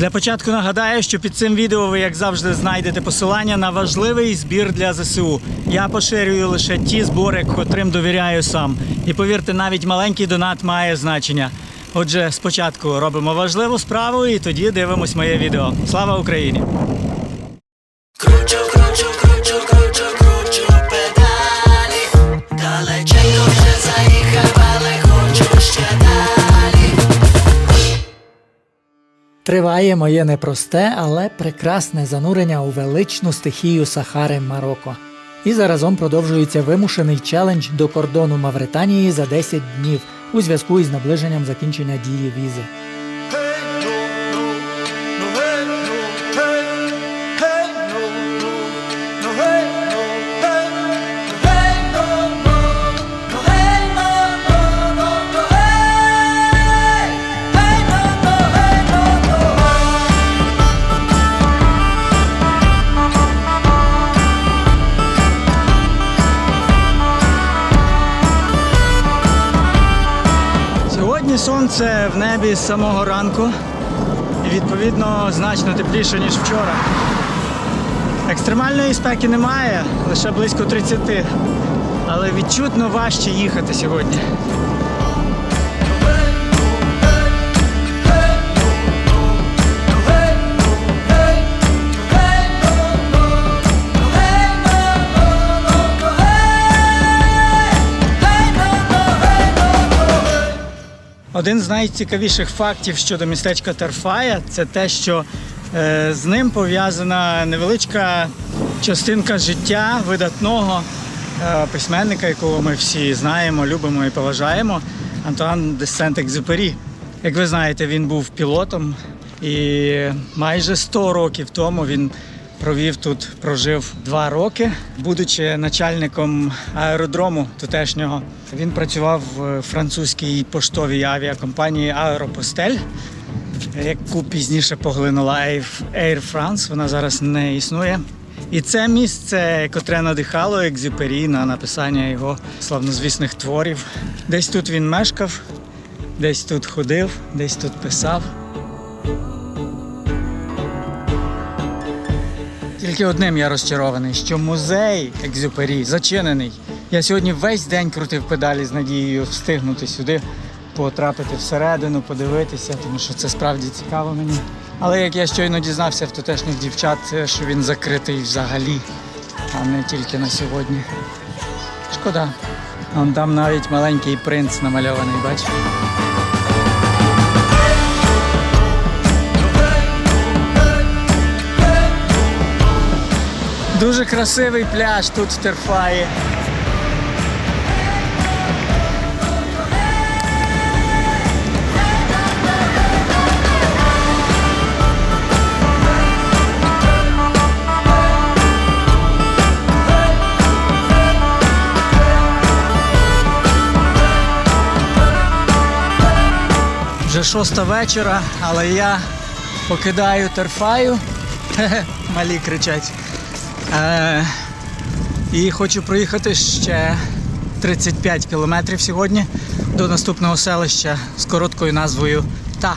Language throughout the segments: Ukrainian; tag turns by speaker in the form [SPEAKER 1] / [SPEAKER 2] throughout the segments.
[SPEAKER 1] Для початку нагадаю, що під цим відео ви, як завжди, знайдете посилання на важливий збір для ЗСУ. Я поширюю лише ті збори, котрим довіряю сам. І повірте, навіть маленький донат має значення. Отже, спочатку робимо важливу справу і тоді дивимось моє відео. Слава Україні!
[SPEAKER 2] Кручу, кручу, кручу,
[SPEAKER 3] Триває моє непросте, але прекрасне занурення у величну стихію Сахари Марокко. І заразом продовжується вимушений челендж до кордону Мавританії за 10 днів у зв'язку із наближенням закінчення дії візи.
[SPEAKER 1] В небі з самого ранку і відповідно значно тепліше, ніж вчора. Екстремальної спеки немає, лише близько 30, але відчутно важче їхати сьогодні. Один з найцікавіших фактів щодо містечка Терфая це те, що е, з ним пов'язана невеличка частинка життя видатного е, письменника, якого ми всі знаємо, любимо і поважаємо, Антуан де Сент-Екзюпері. Як ви знаєте, він був пілотом і майже 100 років тому він провів тут, прожив два роки, будучи начальником аеродрому тутешнього. Він працював в французькій поштовій авіакомпанії Аеропостель, яку пізніше поглинула Air- France. Вона зараз не існує. І це місце, котре надихало Екзюпері на написання його славнозвісних творів. Десь тут він мешкав, десь тут ходив, десь тут писав. Тільки одним я розчарований, що музей Екзюпері зачинений. Я сьогодні весь день крутив педалі з надією встигнути сюди, потрапити всередину, подивитися, тому що це справді цікаво мені. Але як я щойно дізнався в тутешніх дівчат, що він закритий взагалі, а не тільки на сьогодні. Шкода. Вон там навіть маленький принц намальований, бачиш? Дуже красивий пляж тут в. Вже шоста вечора, але я покидаю Терфаю. Малі кричать. Е, і хочу проїхати ще 35 кілометрів сьогодні до наступного селища з короткою назвою Та.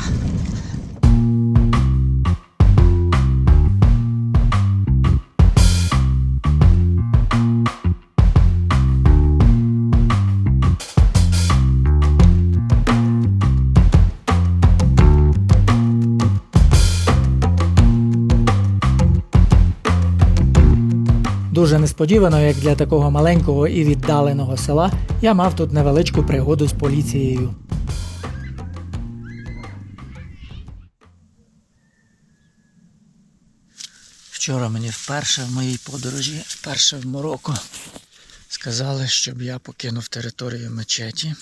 [SPEAKER 3] Несподівано, як для такого маленького і віддаленого села, я мав тут невеличку пригоду з поліцією.
[SPEAKER 1] Вчора мені вперше в моїй подорожі, вперше в Марокко, сказали, щоб я покинув територію мечеті.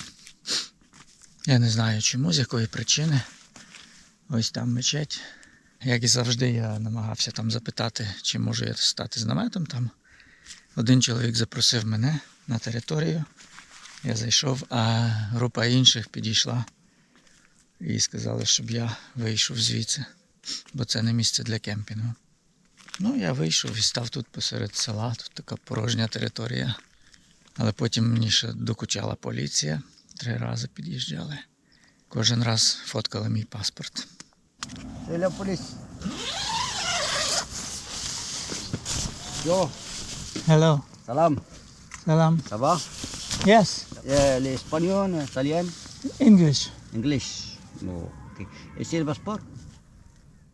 [SPEAKER 1] Я не знаю чому, з якої причини. Ось там мечеть. Як і завжди, я намагався там запитати, чи можу я стати з наметом там. Один чоловік запросив мене на територію. Я зайшов, а група інших підійшла і сказали, щоб я вийшов звідси, бо це не місце для кемпінгу. Ну, я вийшов і став тут посеред села, тут така порожня територія. Але потім мені ще докучала поліція. Три рази під'їжджали. Кожен раз фоткали мій паспорт.
[SPEAKER 4] Yo,
[SPEAKER 1] Hello.
[SPEAKER 4] salam.
[SPEAKER 1] Salam.
[SPEAKER 4] Ça va
[SPEAKER 1] Yes.
[SPEAKER 4] Euh, L'espagnol, l'italien,
[SPEAKER 1] English.
[SPEAKER 4] English. No, ok. Et c'est le passeport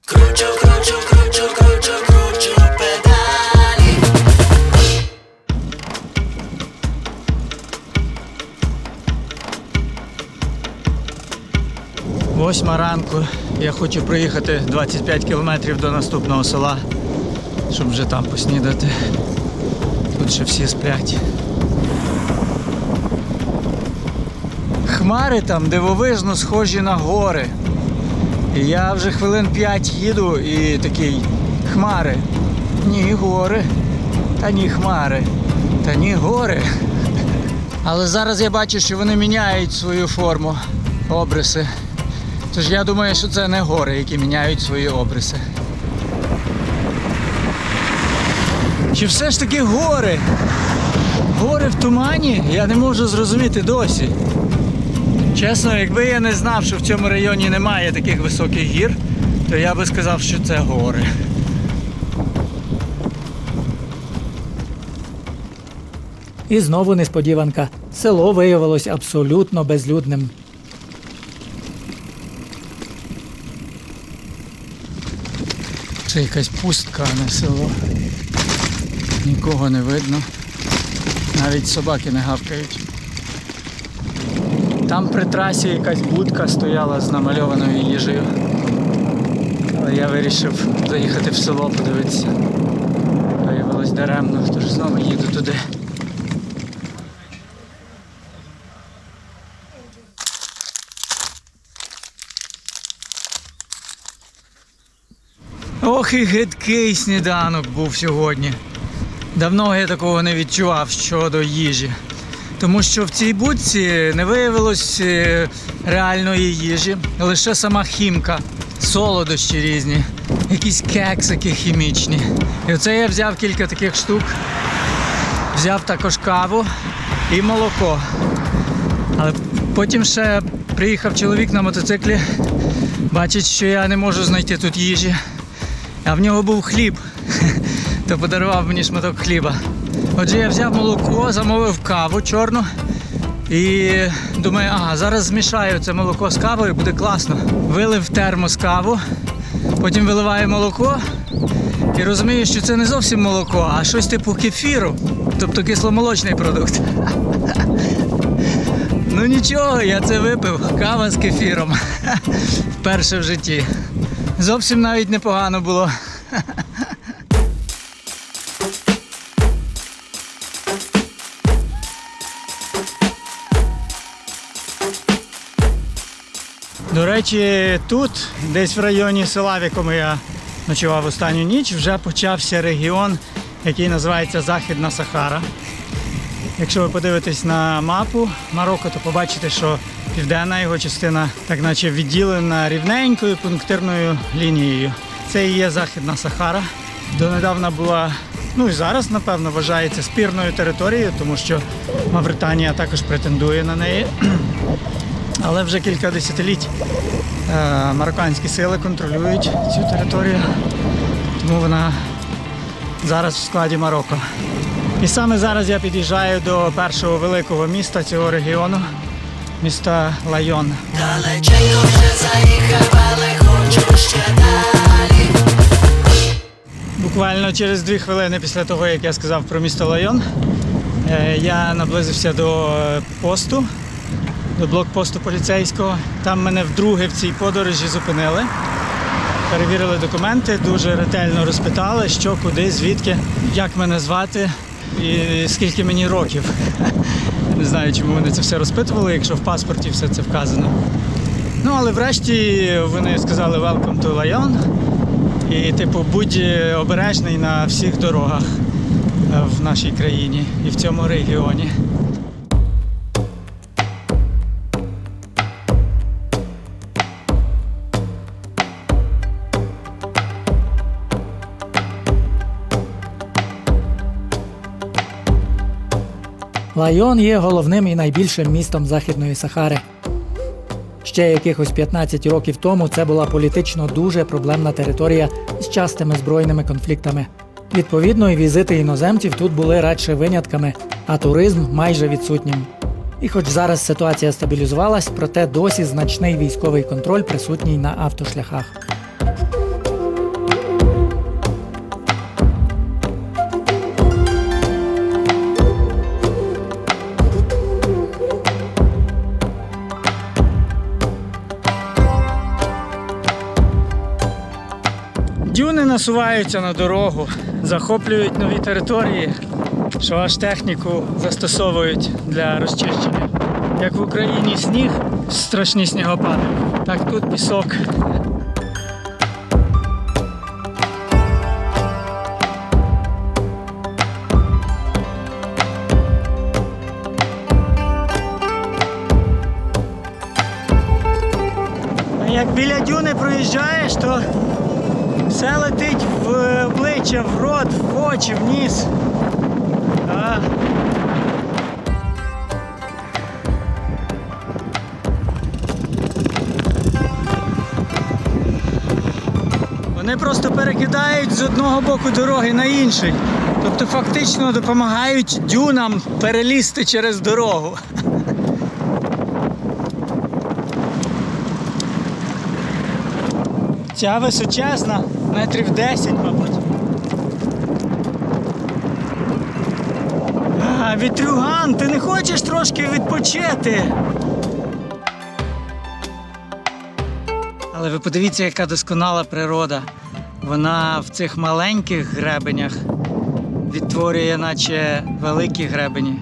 [SPEAKER 2] Crucio, crucio, crucio, crucio, crucio pedali
[SPEAKER 1] Восьма ранку. Я хочу проїхати 25 кілометрів до наступного села, щоб вже там поснідати. Тут ще всі сплять. Хмари там дивовижно схожі на гори. І я вже хвилин 5 їду і такий хмари. Ні, гори. Та ні хмари. Та ні гори. Але зараз я бачу, що вони міняють свою форму, обриси. Тож я думаю, що це не гори, які міняють свої обриси. Чи все ж таки гори? Гори в тумані? Я не можу зрозуміти досі. Чесно, якби я не знав, що в цьому районі немає таких високих гір, то я би сказав, що це гори.
[SPEAKER 3] І знову несподіванка. Село виявилось абсолютно безлюдним.
[SPEAKER 1] Це якась пустка, а не село. Нікого не видно. Навіть собаки не гавкають. Там при трасі якась будка стояла з намальованою їжею. Але я вирішив заїхати в село подивитися. Виявилось даремно, тож знову їду туди. Ох і гидкий сніданок був сьогодні. Давно я такого не відчував щодо їжі. Тому що в цій будці не виявилось е, реальної їжі, лише сама хімка, солодощі різні, якісь кексики хімічні. І оце я взяв кілька таких штук, взяв також каву і молоко. Але потім ще приїхав чоловік на мотоциклі, бачить, що я не можу знайти тут їжі. А в нього був хліб, то подарував мені шматок хліба. Отже, я взяв молоко, замовив каву чорну і думаю, ага, зараз змішаю це молоко з кавою, буде класно. Вилив термос каву, потім виливаю молоко і розумію, що це не зовсім молоко, а щось типу кефіру, тобто кисломолочний продукт. Ну нічого, я це випив. Кава з кефіром. Вперше в житті. Зовсім навіть непогано було. До речі, тут, десь в районі села, в якому я ночував останню ніч, вже почався регіон, який називається Західна Сахара. Якщо ви подивитесь на мапу Марокко, то побачите, що південна його частина так наче відділена рівненькою пунктирною лінією. Це і є Західна Сахара. Донедавна була, ну і зараз, напевно, вважається спірною територією, тому що Мавританія також претендує на неї. Але вже кілька десятиліть е, марокканські сили контролюють цю територію, тому вона зараз в складі Марокко. І саме зараз я під'їжджаю до першого великого міста цього регіону, міста Лайон. Буквально через дві хвилини після того, як я сказав про місто Лайон, е, я наблизився до посту, до блокпосту поліцейського. Там мене вдруге в цій подорожі зупинили. Перевірили документи, дуже ретельно розпитали, що, куди, звідки, як мене звати і скільки мені років. Не знаю, чому вони це все розпитували, якщо в паспорті все це вказано. Ну, але врешті вони сказали Welcome to Lyon. І, типу, будь обережний на всіх дорогах е, в нашій країні і в цьому регіоні.
[SPEAKER 3] Лайон є головним і найбільшим містом Західної Сахари. Ще якихось 15 років тому це була політично дуже проблемна територія з частими збройними конфліктами. Відповідно, і візити іноземців тут були радше винятками, а туризм майже відсутнім. І хоч зараз ситуація стабілізувалась, проте досі значний військовий контроль присутній на автошляхах.
[SPEAKER 1] Насуваються на дорогу, захоплюють нові території, що аж техніку застосовують для розчищення. Як в Україні сніг, страшні снігопади, так тут пісок. Як біля дюни проїжджаєш, то все летить в обличчя, в рот, в очі, в ніс. А. Вони просто перекидають з одного боку дороги на інший. Тобто фактично допомагають дюнам перелізти через дорогу. Ця височезна, метрів 10, мабуть. А, вітрюган, ти не хочеш трошки відпочити? Але ви подивіться, яка досконала природа. Вона в цих маленьких гребенях відтворює, наче великі гребені.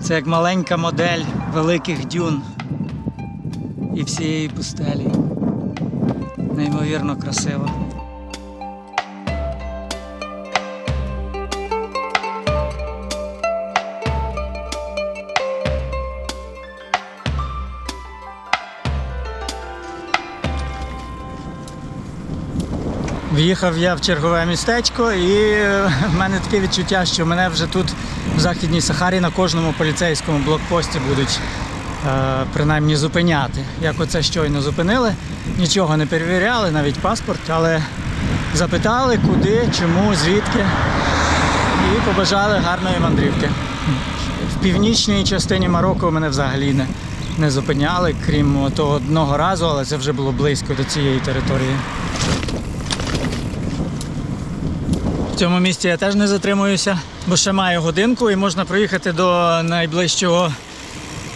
[SPEAKER 1] Це як маленька модель великих дюн і всієї пустелі неймовірно красиво. В'їхав я в чергове містечко, і е, в мене таке відчуття, що мене вже тут в Західній Сахарі на кожному поліцейському блокпості будуть е, принаймні зупиняти. Як оце щойно зупинили, нічого не перевіряли, навіть паспорт, але запитали, куди, чому, звідки. І побажали гарної мандрівки. В північній частині Марокко мене взагалі не, не зупиняли, крім того одного разу, але це вже було близько до цієї території. Цьому місці я теж не затримуюся, бо ще маю годинку і можна проїхати до найближчого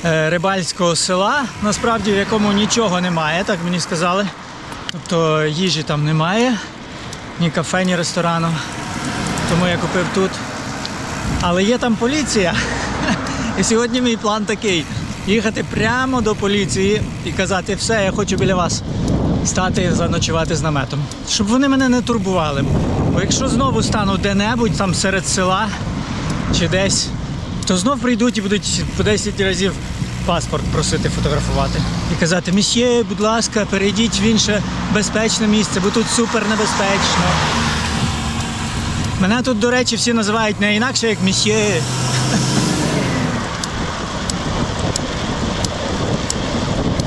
[SPEAKER 1] е, рибальського села, насправді в якому нічого немає, так мені сказали. Тобто їжі там немає, ні кафе, ні ресторану. Тому я купив тут. Але є там поліція. І сьогодні мій план такий: їхати прямо до поліції і казати, все, я хочу біля вас стати заночувати з наметом. Щоб вони мене не турбували. Бо якщо знову стану де-небудь там серед села чи десь, то знов прийдуть і будуть по 10 разів паспорт просити фотографувати. І казати, місьє, будь ласка, перейдіть в інше безпечне місце, бо тут супер небезпечно. Мене тут, до речі, всі називають не інакше, як місьє.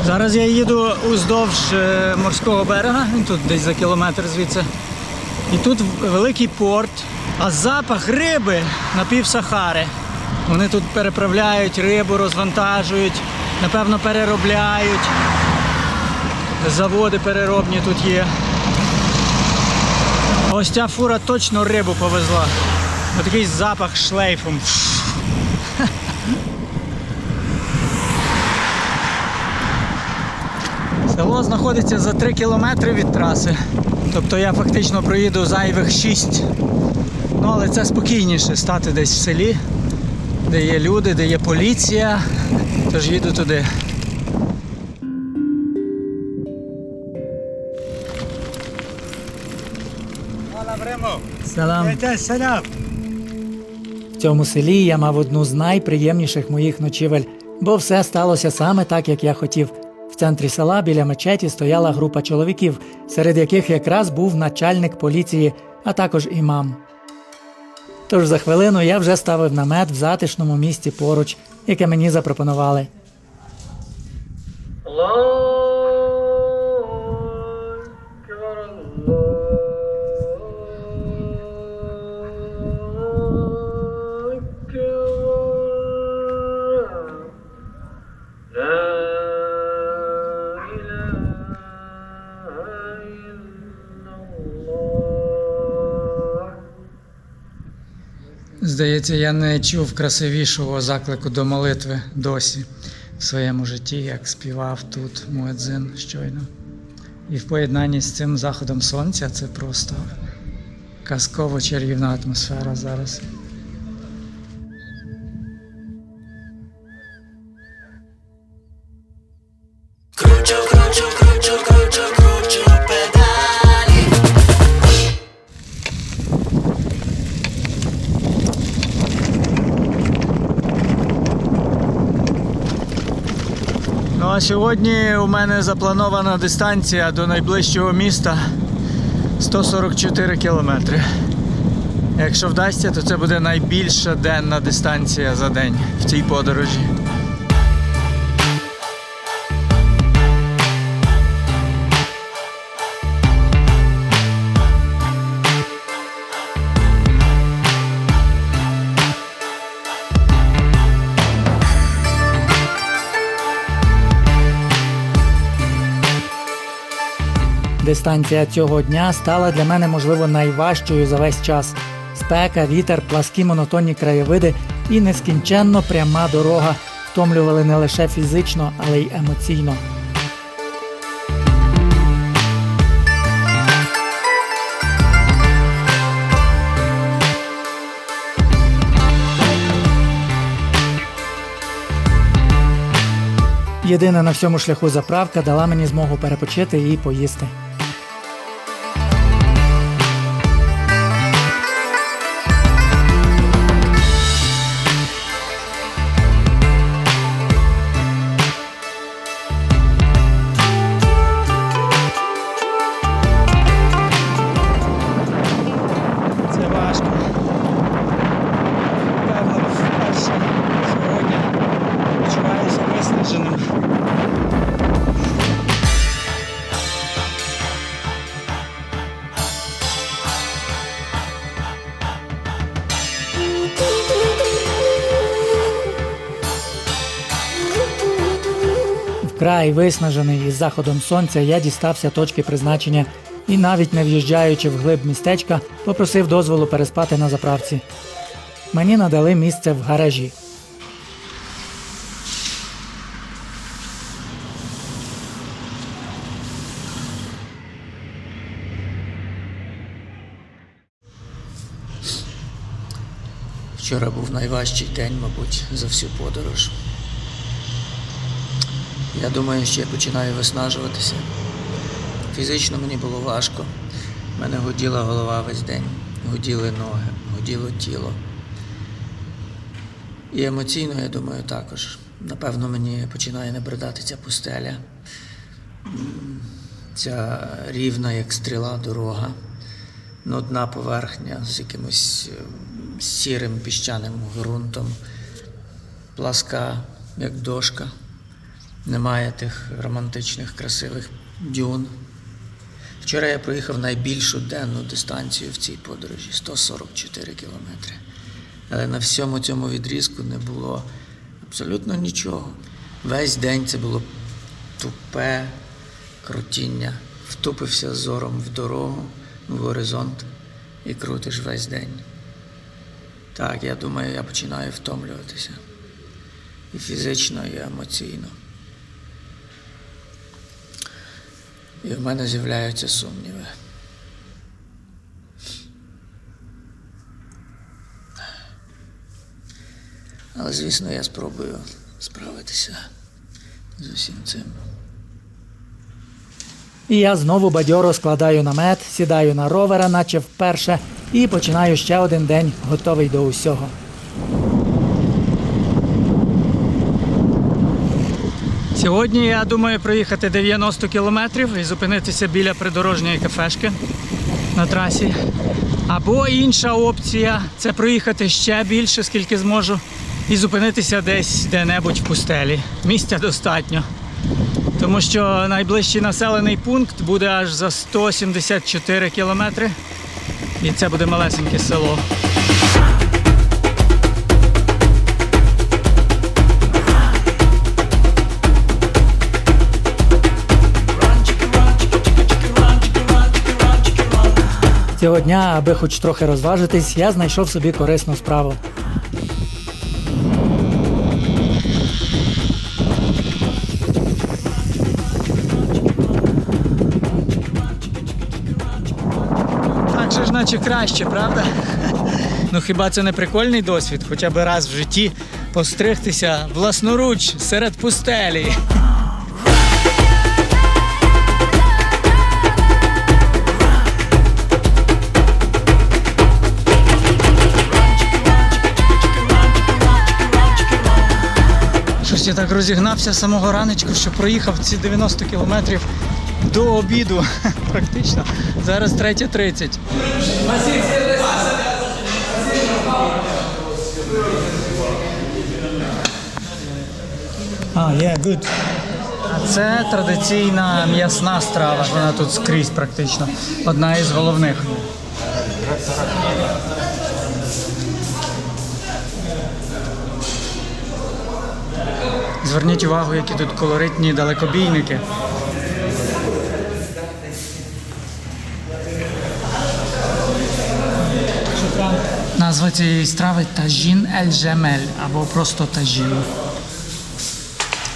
[SPEAKER 1] Зараз я їду уздовж е, морського берега, тут десь за кілометр звідси. І тут великий порт, а запах риби на пів Сахари. Вони тут переправляють рибу, розвантажують, напевно, переробляють. Заводи переробні тут є. Ось ця фура точно рибу повезла. Ось такий запах шлейфом. Село знаходиться за 3 кілометри від траси. Тобто я фактично проїду зайвих 6. Ну, але це спокійніше стати десь в селі, де є люди, де є поліція. Тож їду туди. Салам.
[SPEAKER 3] В цьому селі я мав одну з найприємніших моїх ночівель, бо все сталося саме так, як я хотів. Центрі села біля мечеті стояла група чоловіків, серед яких якраз був начальник поліції, а також імам. Тож за хвилину я вже ставив намет в затишному місці поруч, яке мені запропонували.
[SPEAKER 1] Аллах Здається, я не чув красивішого заклику до молитви досі в своєму житті, як співав тут Муедзин щойно. І в поєднанні з цим заходом сонця це просто казково чарівна атмосфера зараз. Сьогодні у мене запланована дистанція до найближчого міста 144 кілометри. Якщо вдасться, то це буде найбільша денна дистанція за день в цій подорожі.
[SPEAKER 3] Дистанція цього дня стала для мене, можливо, найважчою за весь час. Спека, вітер, пласкі монотонні краєвиди і нескінченно пряма дорога втомлювали не лише фізично, але й емоційно. Єдина на всьому шляху заправка дала мені змогу перепочити і поїсти. Вкрай виснажений із заходом сонця я дістався точки призначення і, навіть не в'їжджаючи в глиб містечка, попросив дозволу переспати на заправці. Мені надали місце в гаражі.
[SPEAKER 5] Вчора був найважчий день, мабуть, за всю подорож. Я думаю, що я починаю виснажуватися. Фізично мені було важко. У мене гуділа голова весь день, гуділи ноги, гуділо тіло. І емоційно, я думаю, також. Напевно, мені починає набридати ця пустеля, ця рівна, як стріла, дорога, нудна поверхня з якимось е, сірим піщаним ґрунтом, пласка, як дошка. Немає тих романтичних, красивих дюн. Вчора я проїхав найбільшу денну дистанцію в цій подорожі 144 кілометри. Але на всьому цьому відрізку не було абсолютно нічого. Весь день це було тупе крутіння. Втупився зором в дорогу, в горизонт і крутиш весь день. Так, я думаю, я починаю втомлюватися. І фізично, і емоційно. І в мене з'являються сумніви. Але, звісно, я спробую справитися з усім цим.
[SPEAKER 3] І я знову бадьоро складаю намет, сідаю на ровера, наче вперше, і починаю ще один день, готовий до усього.
[SPEAKER 1] Сьогодні я думаю проїхати 90 кілометрів і зупинитися біля придорожньої кафешки на трасі. Або інша опція це проїхати ще більше, скільки зможу, і зупинитися десь де-небудь в пустелі. Місця достатньо. Тому що найближчий населений пункт буде аж за 174 кілометри. І це буде малесеньке село.
[SPEAKER 3] Цього дня, аби хоч трохи розважитись, я знайшов собі корисну справу.
[SPEAKER 1] Так же ж наче краще, правда? Ну хіба це не прикольний досвід? Хоча б раз в житті постригтися власноруч серед пустелі. Я так розігнався з самого раночку, що проїхав ці 90 кілометрів до обіду. Практично. Зараз 3.30. А, є, good. А це традиційна м'ясна страва. Вона тут скрізь практично. Одна із головних. Зверніть увагу, які тут колоритні далекобійники. Назва цієї страви тажін ель жемель або просто тажін.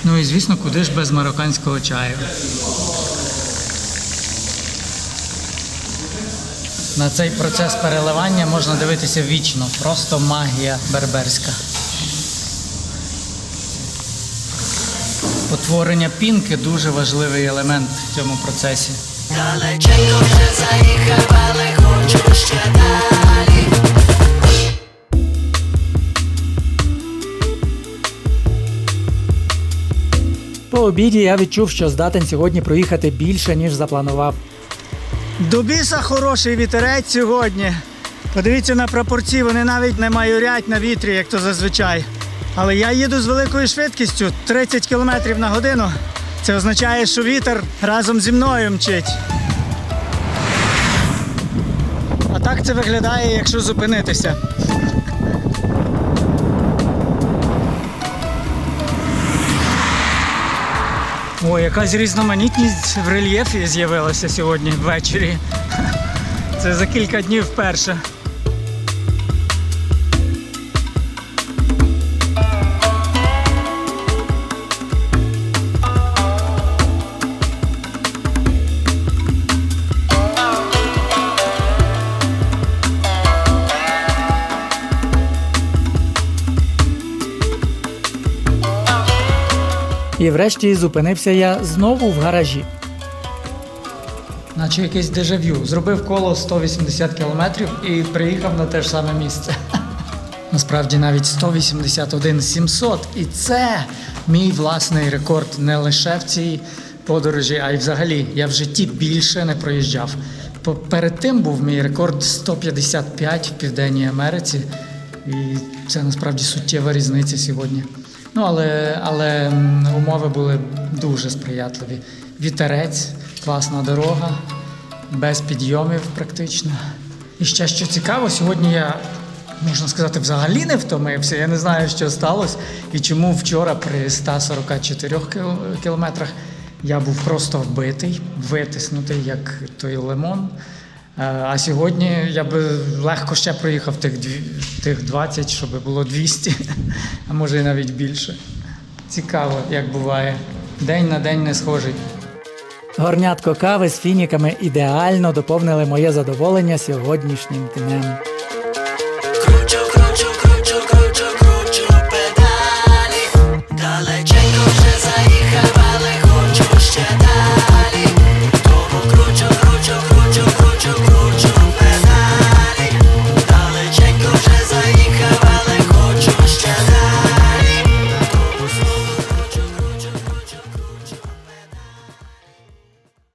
[SPEAKER 1] Ну і звісно, куди ж без марокканського чаю. На цей процес переливання можна дивитися вічно. Просто магія берберська. Утворення пінки дуже важливий елемент в цьому процесі.
[SPEAKER 2] Далеченько вже заїхав, але хочу ще далі.
[SPEAKER 3] По обіді я відчув, що здатен сьогодні проїхати більше, ніж запланував.
[SPEAKER 1] До біса хороший вітерець сьогодні. Подивіться на прапорці, вони навіть не майорять на вітрі, як то зазвичай. Але я їду з великою швидкістю 30 км на годину. Це означає, що вітер разом зі мною мчить. А так це виглядає, якщо зупинитися. О, якась різноманітність в рельєфі з'явилася сьогодні ввечері. Це за кілька днів вперше.
[SPEAKER 3] І врешті зупинився я знову в гаражі.
[SPEAKER 1] Наче якесь дежавю. Зробив коло 180 кілометрів і приїхав на те ж саме місце. Насправді навіть 181 700. І це мій власний рекорд не лише в цій подорожі, а й взагалі. Я в житті більше не проїжджав. Перед тим був мій рекорд 155 в Південній Америці. І це насправді суттєва різниця сьогодні. Ну, але, але умови були дуже сприятливі. Вітерець, класна дорога, без підйомів практично. І ще що цікаво, сьогодні я, можна сказати, взагалі не втомився. Я не знаю, що сталося і чому вчора при 144 кілометрах я був просто вбитий, витиснутий, як той лимон. Е, А сьогодні я би легко ще проїхав тих, тих 20, щоб було 200, а може і навіть більше. Цікаво, як буває. День на день не схожий.
[SPEAKER 3] Горнятко кави з фініками ідеально доповнили моє задоволення сьогоднішнім днем.